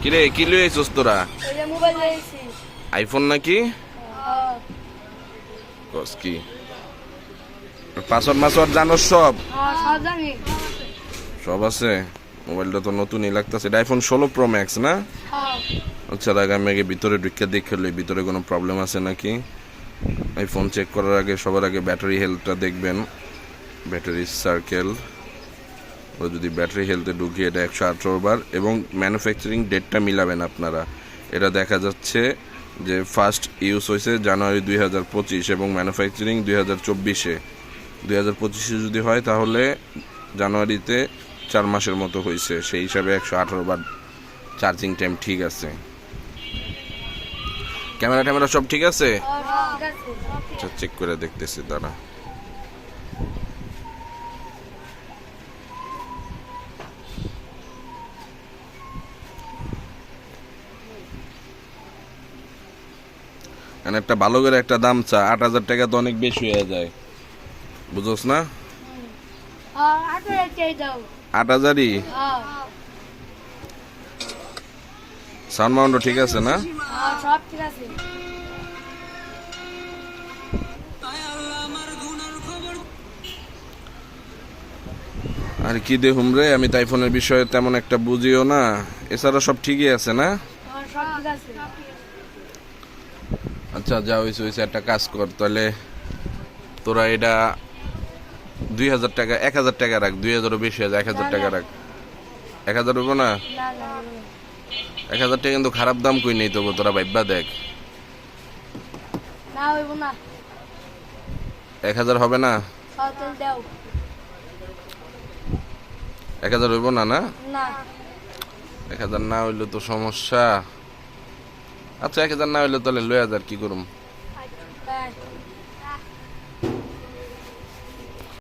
কিরে কি লইছিস তোরা আইফোন নাকি? কস কি? পাসওয়ার্ড মাসওয়ার্ড জানোস সব হ্যাঁ সব জানি। সব আছে। মোবাইলটা তো নতুনই লাগতেছে। এটা আইফোন ষোলো প্রো ম্যাক্স না? হ্যাঁ আচ্ছা আগে আমি আগে ভিতরে ঢুকে দেখে লই ভিতরে কোনো প্রবলেম আছে নাকি? আইফোন চেক করার আগে সবার আগে ব্যাটারি হেলথটা দেখবেন। ব্যাটারি সার্কেল ও যদি ব্যাটারি হেলথে ঢুকি এটা একশো আঠারো বার এবং ম্যানুফ্যাকচারিং ডেটটা মিলাবেন আপনারা। এটা দেখা যাচ্ছে যে ফার্স্ট ইউজ হয়েছে জানুয়ারি দুই হাজার পঁচিশ এবং ম্যানুফ্যাকচারিং দুই হাজার চব্বিশে। দুই হাজার পঁচিশে যদি হয় তাহলে জানুয়ারিতে চার মাসের মতো হয়েছে। সেই হিসাবে একশো আঠারো বার চার্জিং টাইম ঠিক আছে। ক্যামেরা ট্যামেরা সব ঠিক আছে? হ্যাঁ, ঠিক আছে। আচ্ছা চেক করে দেখতেছি দাঁড়া। এখানে একটা ভালো করে একটা দাম চা আট হাজার টাকা তো অনেক বেশি হয়ে যায়। বুঝোস না? আট হাজারই? সাউন্ড মাউন্ডও ঠিক আছে না? সব ঠিক আছে। আর কি দেখুম রে আমি তাইফোনের বিষয়ে তেমন একটা বুঝিও না। এছাড়া সব ঠিকই আছে না? সব ঠিক আছে। আচ্ছা যা হয়েছে হয়েছে একটা কাজ কর তাহলে তোরা এটা দুই হাজার টাকা এক হাজার টাকা রাখ দুই হাজারও বেশি আছে এক হাজার টাকা রাখ। এক হাজার হইব না? এক হাজার টাকা কিন্তু খারাপ দাম কই নেই তবু তোরা ভাইবা দেখ। এক হাজার হবে না? হ্যাঁ এক হাজার হইব না না? না। এক হাজার না হইলে তো সমস্যা। আচ্ছা এক হাজার না হইলে তাহলে লয় যার কি করুম আচ্ছা,